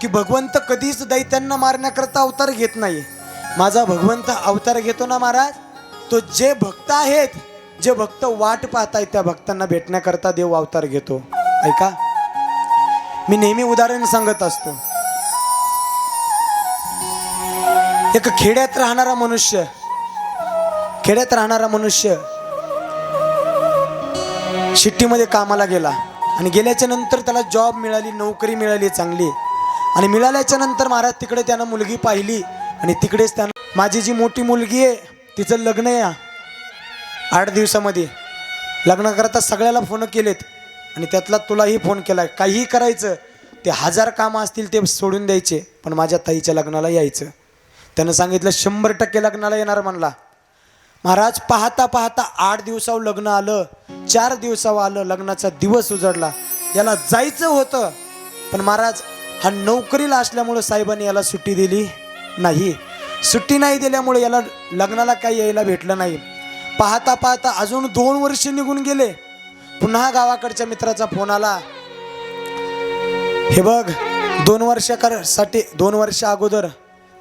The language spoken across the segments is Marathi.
की भगवंत कधीच दैत्यांना मारण्याकरता अवतार घेत नाही माझा भगवंत अवतार घेतो ना महाराज? तो जे भक्त आहेत जे भक्त वाट पाहतायत त्या भक्तांना भेटण्याकरता देव अवतार घेतो. ऐका. मी नेहमी उदाहरण सांगत असतो. एक खेड्यात राहणारा मनुष्य खेड्यात राहणारा मनुष्य शिट्टीमध्ये कामाला गेला आणि गेल्याच्यानंतर त्याला जॉब मिळाली नोकरी मिळाली चांगली. आणि मिळाल्याच्या नंतर महाराज तिकडे त्यानं मुलगी पाहिली. आणि तिकडेच त्यानं माझी जी मोठी मुलगी आहे तिचं लग्न आहे आठ दिवसामध्ये. लग्नाकरता सगळ्याला फोन केलेत. आणि त्यातला तुलाही फोन केला काहीही करायचं ते हजार कामं असतील ते सोडून द्यायचे पण माझ्या ताईच्या लग्नाला यायचं. त्यानं सांगितलं शंभर टक्के लग्नाला येणार म्हणला. महाराज पाहता पाहता आठ दिवसावर लग्न आलं चार दिवसावर आलं लग्नाचा दिवस उजडला. याला जायचं होतं पण महाराज हा नोकरीला असल्यामुळं साहेबांनी याला सुट्टी दिली नाही. सुट्टी नाही दिल्यामुळे याला लग्नाला काही यायला भेटलं नाही. पाहता पाहता अजून दोन वर्ष निघून गेले. पुन्हा गावाकडच्या मित्राचा फोन आला. हे बघ दोन वर्षासाठी दोन वर्ष अगोदर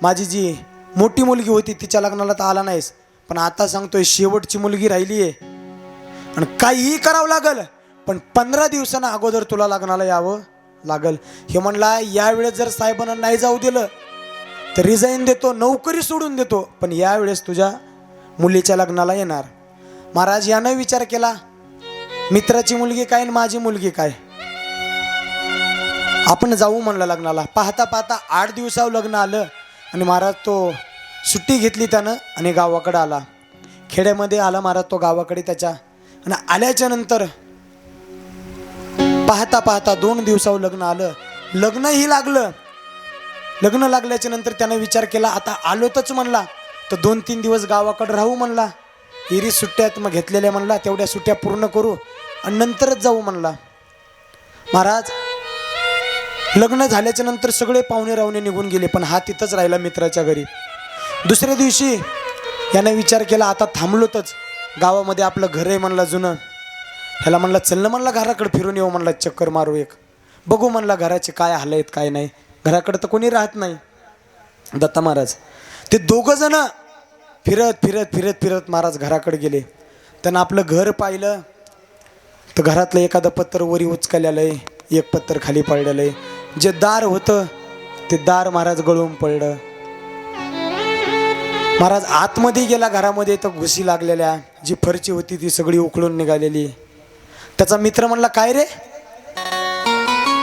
माझी जी मोठी मुलगी होती तिच्या लग्नाला तर आला नाहीस. पण आता सांगतोय शेवटची मुलगी राहिली आहे आणि काहीही करावं लागल पण पंधरा दिवसांना अगोदर तुला लग्नाला यावं. लागल. हे म्हणला यावेळेस जर साहेबांना नाही जाऊ दिलं तर रिझाईन देतो नोकरी सोडून देतो पण यावेळेस तुझ्या मुलीच्या लग्नाला येणार. महाराज यानं विचार केला मित्राची मुलगी काय आणि माझी मुलगी काय? आपण जाऊ म्हणलं लग्नाला. पाहता पाहता आठ दिवसावर लग्न आलं आणि महाराज तो सुट्टी घेतली त्यानं आणि गावाकडं आला. खेड्यामध्ये आला महाराज तो गावाकडे त्याच्या. आणि आल्याच्यानंतर पाहता पाहता दोन दिवसावर लग्न आलं. लग्नही लागलं. लग्न लागल्याच्या नंतर त्यानं विचार केला आता आलोतच म्हणला. तर दोन तीन दिवस गावाकडं राहू म्हणला. हिरी सुट्ट्यात मग घेतलेल्या म्हणला. तेवढ्या सुट्ट्या पूर्ण करू आणि नंतरच जाऊ म्हणला. महाराज लग्न झाल्याच्यानंतर सगळे पाहुणे रावणे निघून गेले पण हा तिथंच राहिला मित्राच्या घरी. दुसऱ्या दिवशी याने विचार केला आता थांबलोतच. गावामध्ये आपलं घर आहे म्हणलं जुनं. ह्याला म्हणलं चल ना म्हणलं घराकडे फिरून येऊ म्हणलं चक्कर मारू एक. बघू म्हणला घराचे काय हाल आहेत काय नाही. घराकडं तर कोणी राहत नाही. दत्ता महाराज ते दोघं जण फिरत फिरत फिरत फिरत महाराज घराकडे गेले. त्यानं आपलं घर पाहिलं. तर घरातलं एखादं पत्र वरी उचकलेलं आहे एक पत्र खाली पडलेलं आहे. जे दार होतं ते दार महाराज गळून पडलं. महाराज आतमध्ये गेला घरामध्ये तर घुशी लागलेल्या. जी फरची होती ती सगळी उकळून निघालेली. त्याचा मित्र म्हणला काय रे?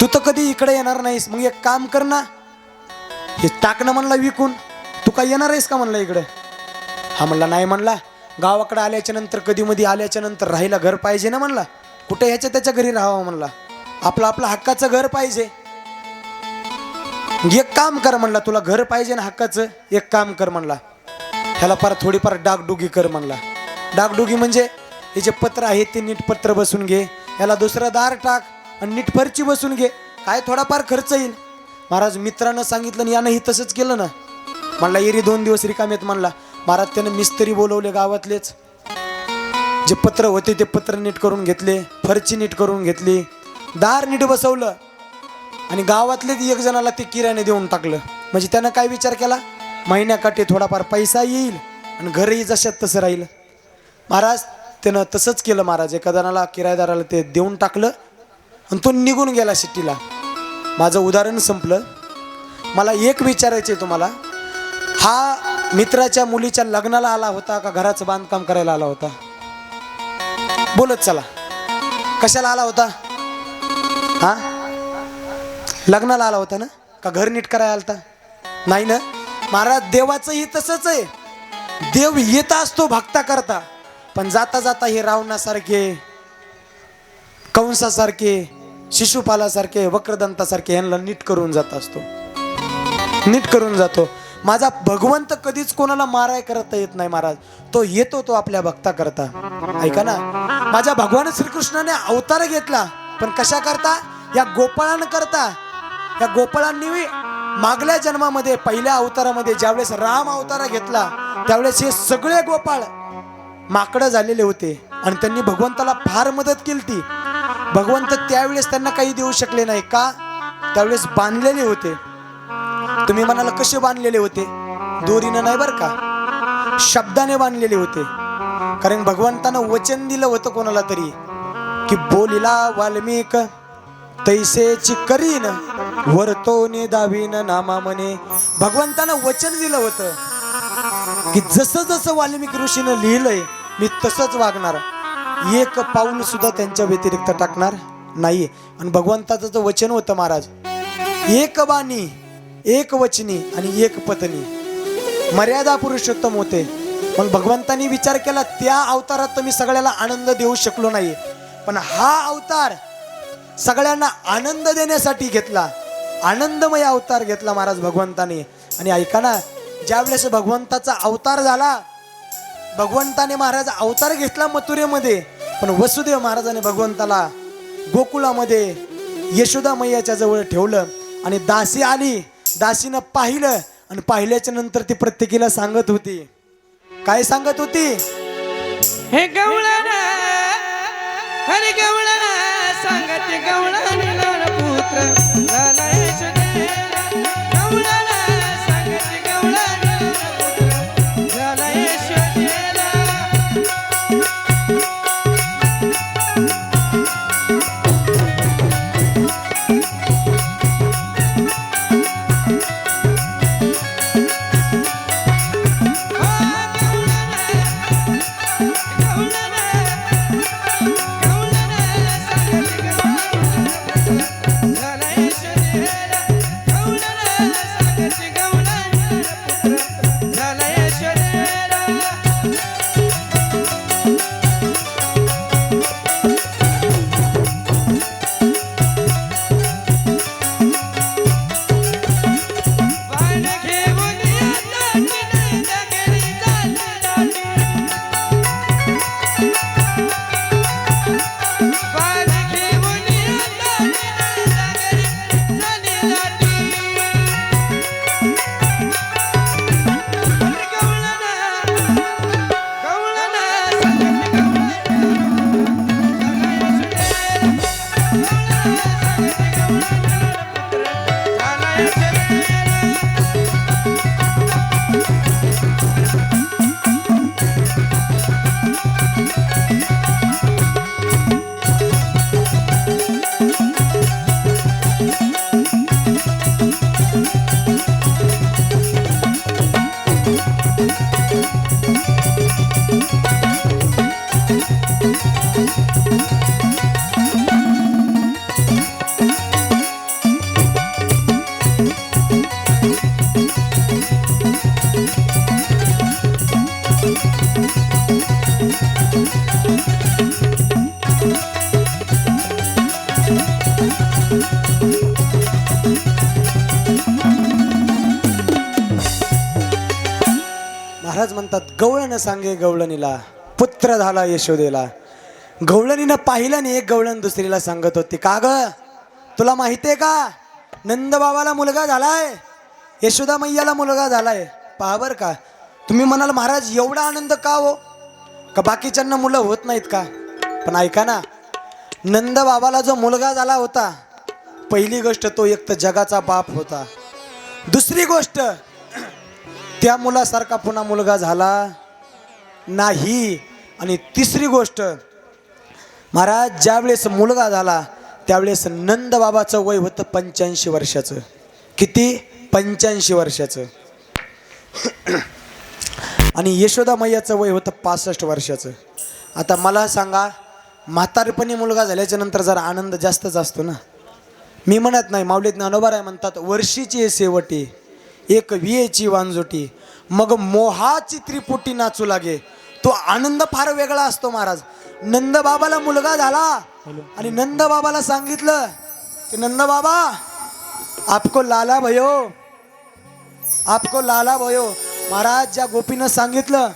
तू तर कधी इकडे येणार नाहीस. मग एक काम कर ना. हे टाकणं म्हणला विकून. तू काय येणार आहेस का? म्हणला इकडे. हा म्हणला नाही म्हणला. गावाकडे आल्याच्यानंतर कधी मधी आल्याच्यानंतर राहायला घर पाहिजे ना म्हणला. कुठे ह्याच्या त्याच्या घरी राहावं? म्हणला. आपलं आपलं हक्काचं घर पाहिजे. एक काम कर म्हणला. तुला घर पाहिजे ना हक्काचं एक काम कर म्हणला. ह्याला फार थोडीफार डागडुगी कर म्हणला. डागडुगी म्हणजे हे जे पत्र आहे ते नीट पत्र बसून घे. याला दुसरं दार टाक आणि नीट फरची बसून घे. काय थोडाफार खर्च येईल. महाराज मित्रानं सांगितलं आणि यानंही तसंच केलं ना? म्हणला एरी दोन दिवस रिकामेत म्हणला. महाराज त्यानं मिस्त्री बोलवले गावातलेच. जे पत्र होते ते पत्र नीट करून घेतले फरची नीट करून घेतली. दार नीट बसवलं आणि गावातलेच एक जणाला ते किराणे देऊन टाकलं. म्हणजे त्यानं काय विचार केला? महिन्याकाठी थोडाफार पैसा येईल आणि घरही जशात तसं राहील. महाराज त्यानं तसंच केलं महाराज. एका जणाला किरायदाराला ते देऊन टाकलं आणि तो निघून गेला शिट्टीला. माझं उदाहरण संपलं. मला एक विचारायचं आहे तुम्हाला. हा मित्राच्या मुलीच्या लग्नाला आला होता का घराचं बांधकाम करायला आला होता? बोलत चला. कशाला आला होता? हा? लग्नाला आला होता ना? का घर नीट करायला आलता? नाही ना? महाराज देवाचंही तसंच आहे. देव येत असतो भक्ता करता. पण जाता जाता हे रावणासारखे कंसासारखे शिशुपालासारखे वक्रदंतासारखे यांना नीट करून जात असतो. नीट करून जातो. माझा भगवंत कधीच कोणाला माराय करता येत नाही महाराज. तो येतो तो आपल्या भक्ता करता ऐका ना माझ्या भगवान श्रीकृष्णाने अवतार घेतला पण कशा करता? या गोपाळां करता या गोपाळांनी मागल्या जन्मामध्ये पहिल्या अवतारामध्ये ज्यावेळेस राम अवतारा घेतला त्यावेळेस हे सगळे गोपाळ माकडं झालेले होते. आणि त्यांनी भगवंताला फार मदत केली ती भगवंत त्यावेळेस त्यांना काही देऊ शकले नाही का? त्यावेळेस बांधलेले होते. तुम्ही म्हणाला कसे बांधलेले होते? दोरीनं नाही बरं का? शब्दाने बांधलेले होते. कारण भगवंतानं वचन दिलं होतं कोणाला तरी की बोलिला वाल्मिक तैसेची करीन वरतोने दावीन नामा म्हणे भगवंतानं वचन दिलं होतं की जसं जसं वाल्मिक ऋषीनं लिहिलंय मी तसंच वागणार. एक पाऊल सुद्धा त्यांच्या व्यतिरिक्त टाकणार नाही आणि भगवंताचं जो वचन होतं महाराज एक बाणी एक वचनी आणि एक पत्नी. मर्यादा पुरुषोत्तम होते. पण भगवंतानी विचार केला त्या अवतारात तर मी सगळ्याला आनंद देऊ शकलो नाही पण हा अवतार सगळ्यांना आनंद देण्यासाठी घेतला. आनंदमय अवतार घेतला महाराज भगवंताने. आणि ऐका ना ज्यावेळेस भगवंताचा अवतार झाला भगवंताने महाराज अवतार घेतला मथुरेमध्ये. पण वसुदेव महाराजाने भगवंताला गोकुळामध्ये यशोदा मैयाच्या जवळ ठेवलं आणि दासी आली. दासीनं पाहिलं आणि पाहिल्याच्या नंतर ती प्रत्येकीला सांगत होती. काय सांगत होती? हे गवळण हरे गवळण सांगत पुत्र म्हणतात गवळण सांगे गवळणीला पुत्र झाला यशोदेला. गवळणीनं पाहिलं नाही एक गवळण दुसरीला सांगत होती का ग? तुला माहितीये का? नंदबाबाला मुलगा झालाय. यशोदा मैयाला मुलगा झालाय. पहा बर का तुम्ही म्हणाल महाराज एवढा आनंद का हो? का बाकीच्यांना मुलं होत नाहीत का? पण ऐका ना नंदबाबाला जो मुलगा झाला होता पहिली गोष्ट तो एक तर जगाचा बाप होता. दुसरी गोष्ट त्या मुलासारखा पुन्हा मुलगा झाला नाही. आणि तिसरी गोष्ट महाराज ज्यावेळेस मुलगा झाला त्यावेळेस नंदबाबाचं वय होतं पंच्याऐंशी वर्षाचं. किती? पंच्याऐंशी वर्षाचं. आणि यशोदा मैयाचं वय होतं पासष्ट वर्षाचं. आता मला सांगा म्हातारपणी मुलगा झाल्याच्यानंतर जरा आनंद जास्तच असतो ना? मी म्हणत नाही माऊलीत ज्ञानोबा आहे म्हणतात वर्षीची आहे शेवटी एक वियेची वांजोटी मग मोहाची त्रिपुटी नाचू लागे. तो आनंद फार वेगळा असतो महाराज. नंद बाबाला मुलगा झाला. आणि नंद बाबाला सांगितलं की नंद बाबा आपको लाला भयो. आपको लाला भयो. महाराज ज्या गोपीनं सांगितलं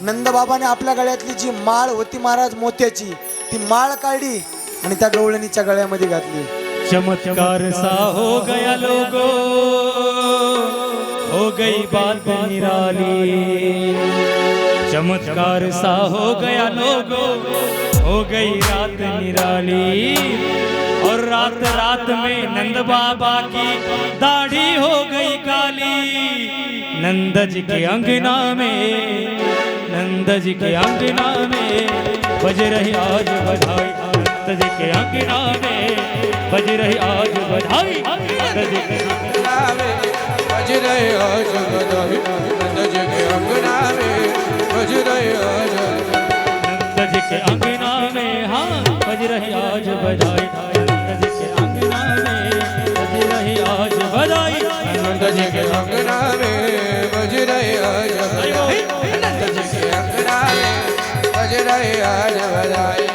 नंदबाबाने आपल्या गळ्यातली जी माळ होती महाराज मोत्याची ती माळ काढली आणि त्या गवळणीच्या गळ्यामध्ये घातली. चमत्कार सा हो गया लोगो. हो गई बात निराली। चमत्कार सा हो गया लोगो, हो गई रात निराली। और रात रात में नंद बाबा की दाढ़ी हो गई काली। नंद जी के अंगना में नंद जी के अंगना में बज रही आज बधाई। नंद जी के अंगना में बज रही आज बधाई। नंद जी के नावे बज रहे हो जगदाई नंद जी के अंगना में बज रहे हो जगदाई नंद जी के अंगना में हाँ बज रही आज बधाई नंद जी के अंगना में बज रही आज बधाई नंद जी के अंगना में बज रहे हो जगदाई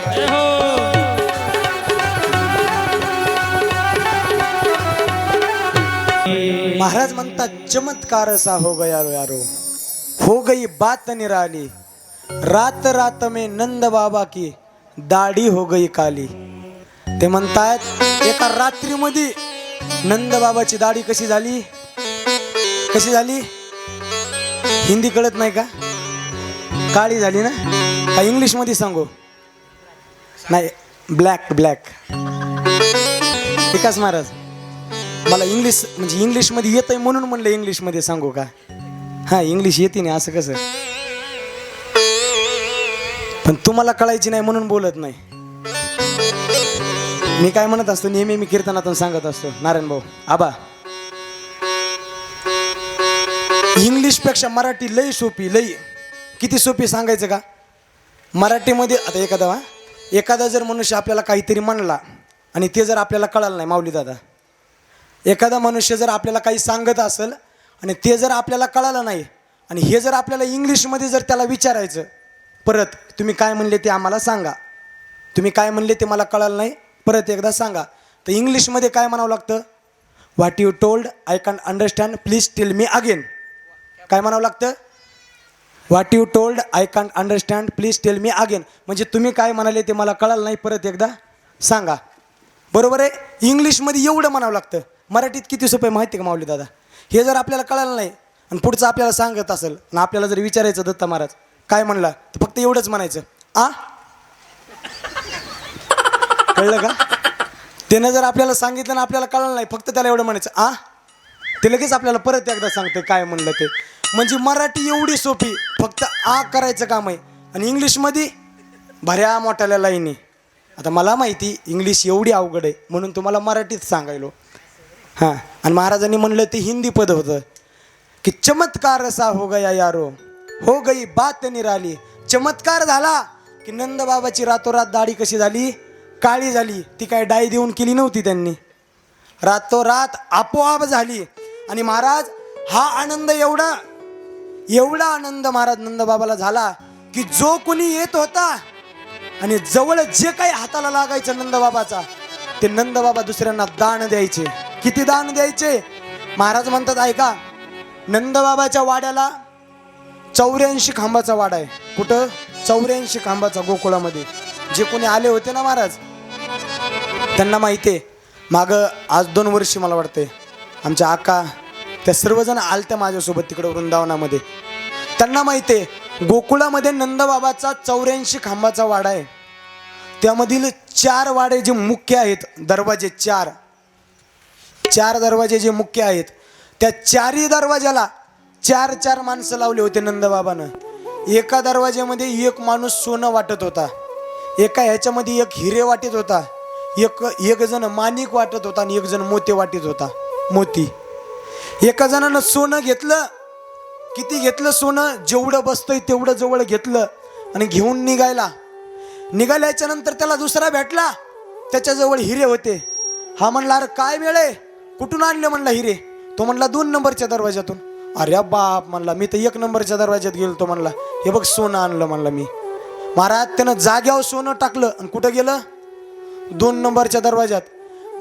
महाराज म्हणतात चमत्कार असा हो गया यारो. हो गई बात निराली। रात रात में नंद बाबा की दाढी हो गई काली। ते म्हणतायत एका रात्रीमध्ये नंद बाबाची दाढी कशी झाली? कशी झाली? हिंदी कळत नाही का? काळी झाली ना? का इंग्लिशमध्ये सांगू? नाही ब्लॅक ब्लॅक. विकास महाराज. मला इंग्लिश म्हणजे इंग्लिशमध्ये येत आहे म्हणून म्हणलं इंग्लिशमध्ये सांगू का? हा इंग्लिश येते नाही असं कसं? पण तुम्हाला कळायची नाही म्हणून बोलत नाही. मी काय म्हणत असतो? नेहमी मी कीर्तनातून सांगत असतो. नारायण भाऊ आबा. इंग्लिशपेक्षा मराठी लई सोपी लई. किती सोपी सांगायचं का? मराठीमध्ये आता एखादा एखादा जर मनुष्य आपल्याला काहीतरी म्हणला आणि ते जर आपल्याला कळालं नाही माऊली दादा. एखादा मनुष्य जर आपल्याला काही सांगत असेल आणि ते जर आपल्याला कळालं नाही आणि हे जर आपल्याला इंग्लिशमध्ये जर त्याला विचारायचं परत तुम्ही काय म्हणले ते आम्हाला सांगा. तुम्ही काय म्हणले ते मला कळालं नाही परत एकदा सांगा. तर इंग्लिशमध्ये काय म्हणावं लागतं? What you told I can understand please tell me again काय म्हणावं लागतं? What you told I can understand please tell me again म्हणजे तुम्ही काय म्हणाले ते मला कळालं नाही परत एकदा सांगा. बरोबर आहे? इंग्लिशमध्ये एवढं म्हणावं लागतं. मराठीत किती सोपं आहे माहिती आहे का माऊली दादा? हे जर आपल्याला कळालं नाही आणि पुढचं आपल्याला सांगत असेल आणि आपल्याला जर विचारायचं दत्ता महाराज काय म्हणला? तर फक्त एवढंच म्हणायचं. आ? कळलं का? त्यानं जर आपल्याला सांगितलं ना आपल्याला कळलं नाही फक्त त्याला एवढं म्हणायचं. आ? ते लगेच आपल्याला परत एकदा सांगते काय म्हणलं ते. म्हणजे मराठी एवढी सोपी फक्त आ करायचं काम आहे. आणि इंग्लिशमध्ये भऱ्या मोठ्याला लाईनी. आता मला माहिती इंग्लिश एवढी अवघड आहे म्हणून तुम्हाला मराठीत सांगायलो. हां. आणि महाराजांनी म्हणलं ते हिंदी पद होतं. की चमत्कार असा हो गया यारो. हो गई बात निराली. चमत्कार झाला की नंदबाबाची रातोरात दाढी कशी झाली? काळी झाली. ती काय डाई देऊन केली नव्हती त्यांनी. रातोरात आपोआप झाली. आणि महाराज हा आनंद एवढा एवढा आनंद महाराज नंदबाबाला झाला की जो कोणी येत होता आणि जवळ जे काही हाताला लागायचं नंदबाबाचा ते नंदबाबा दुसऱ्यांना दान द्यायचे. किती दान द्यायचे? महाराज म्हणतात ऐका नंदबाबाच्या वाड्याला चौऱ्याऐंशी खांबाचा वाडा आहे. कुठं? चौऱ्याऐंशी खांबाचा गोकुळामध्ये. जे कोणी आले होते ना महाराज त्यांना माहिती आहे. मागं आज दोन वर्षी मला वाटते आमच्या आका त्या सर्वजण आलत्या माझ्यासोबत तिकडं वृंदावनामध्ये. त्यांना माहिती आहे गोकुळामध्ये नंदबाबाचा चौऱ्याऐंशी खांबाचा वाडा आहे. त्यामधील चार वाडे जे मुख्य आहेत दरवाजे चार चार दरवाजे जे मुख्य आहेत त्या चारही दरवाजाला चार चार माणसं लावले होते नंदबाबानं. एका दरवाज्यामध्ये एक माणूस सोनं वाटत होता. एका ह्याच्यामध्ये एक हिरे वाटत होता. एक एक जण माणिक वाटत होता आणि एक जण मोते वाटत होता. मोती. एका जणानं सोनं घेतलं. किती घेतलं सोनं? जेवढं बसतंय तेवढं जवळ घेतलं आणि घेऊन निघायला. निघाल्याच्या नंतर त्याला दुसरा भेटला. त्याच्याजवळ हिरे होते. हा म्हणला अरे काय वेळ आहे? कुठून आणले म्हणला हिरे? तो म्हणला दोन नंबरच्या दरवाज्यातून. अरे बाप म्हणला मी तर एक नंबरच्या दरवाज्यात गेलो तो म्हणला. हे बघ सोनं आणलं म्हणला मी. महाराज त्यानं जाग्यावर सोनं टाकलं आणि कुठं गेलं? दोन नंबरच्या दरवाज्यात.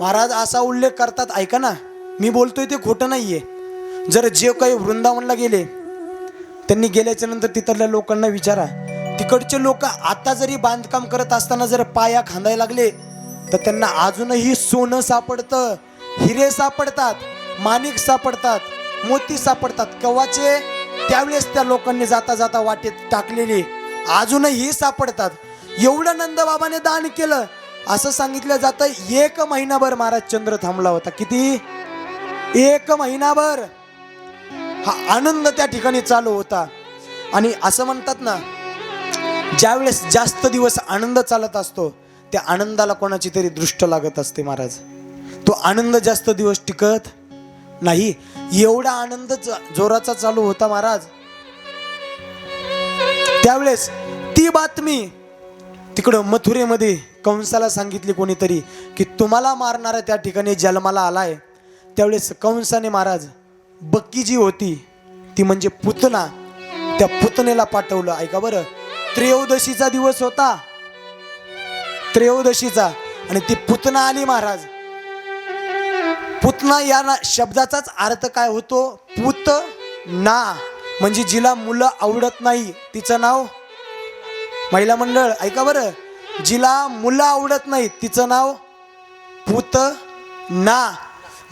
महाराज असा उल्लेख करतात ऐका ना. मी बोलतोय ते खोटं नाहीये. जर जे काही वृंदावनला गेले त्यांनी गेल्याच्यानंतर तिथल्या लोकांना विचारा. तिकडचे लोक आता जरी बांधकाम करत असताना जर पाया खांदायला लागले तर त्यांना अजूनही सोनं सापडतं. हिरे सापडतात माणिक सापडतात मोती सापडतात. कवाचे? त्यावेळेस त्या लोकांनी जाता जाता वाटेत टाकलेली. अजूनही सापडतात. एवढं नंदबाबाने दान केलं. असं सांगितलं जातं एक महिनाभर महाराज चंद्र थांबला होता. किती? एक महिनाभर. हा आनंद त्या ठिकाणी चालू होता. आणि असं म्हणतात ना ज्यावेळेस जास्त दिवस आनंद चालत असतो त्या आनंदाला कोणाची तरी दृष्ट लागत असते महाराज. तो आनंद जास्त दिवस टिकत नाही. एवढा आनंद जोराचा चालू होता महाराज. त्यावेळेस ती बातमी तिकडं मथुरेमध्ये कंसाला सांगितली कोणीतरी की तुम्हाला मारणारा त्या ठिकाणी जन्माला आलाय. त्यावेळेस कंसाने महाराज बक्की जी होती ती म्हणजे पुतना त्या पुतनेला पाठवलं. ऐका बरं. त्रयोदशीचा दिवस होता. त्रयोदशीचा. आणि ती पुतना आली महाराज. पुतना या ना शब्दाचाच अर्थ काय होतो? पुत ना. म्हणजे जिला मुलं आवडत नाही. तिचं नाव? महिला मंडळ ऐका बरं. जिला मुलं आवडत नाही तिचं नाव? पुत ना.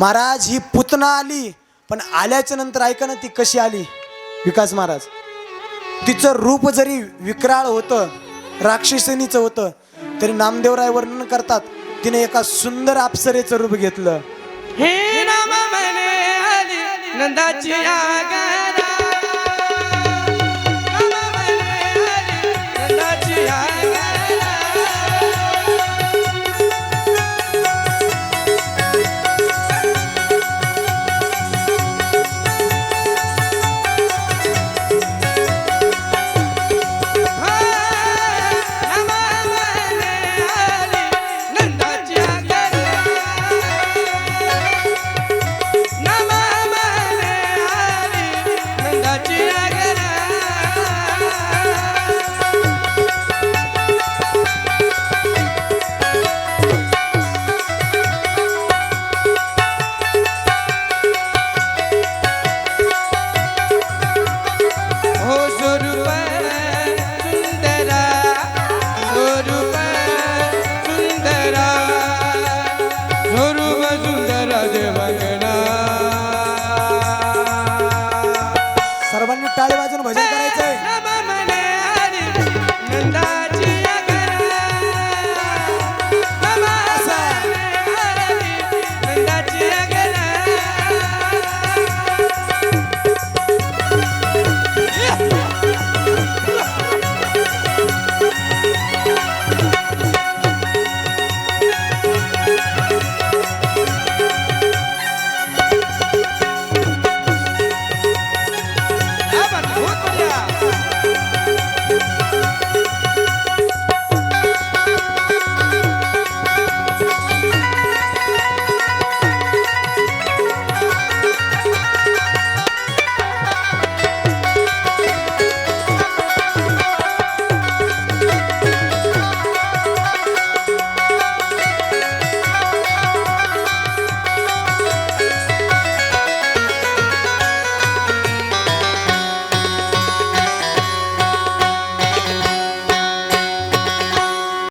महाराज ही पुतना आली पण आल्याच्यानंतर ऐका ना ती कशी आली. विकास महाराज. तिचं रूप जरी विक्राळ होतं राक्षसिनीचं होतं तरी नामदेवराय वर्णन करतात तिने एका सुंदर अप्सरेचं रूप घेतलं. हे नाम म्हणे आली नंदाची आगा.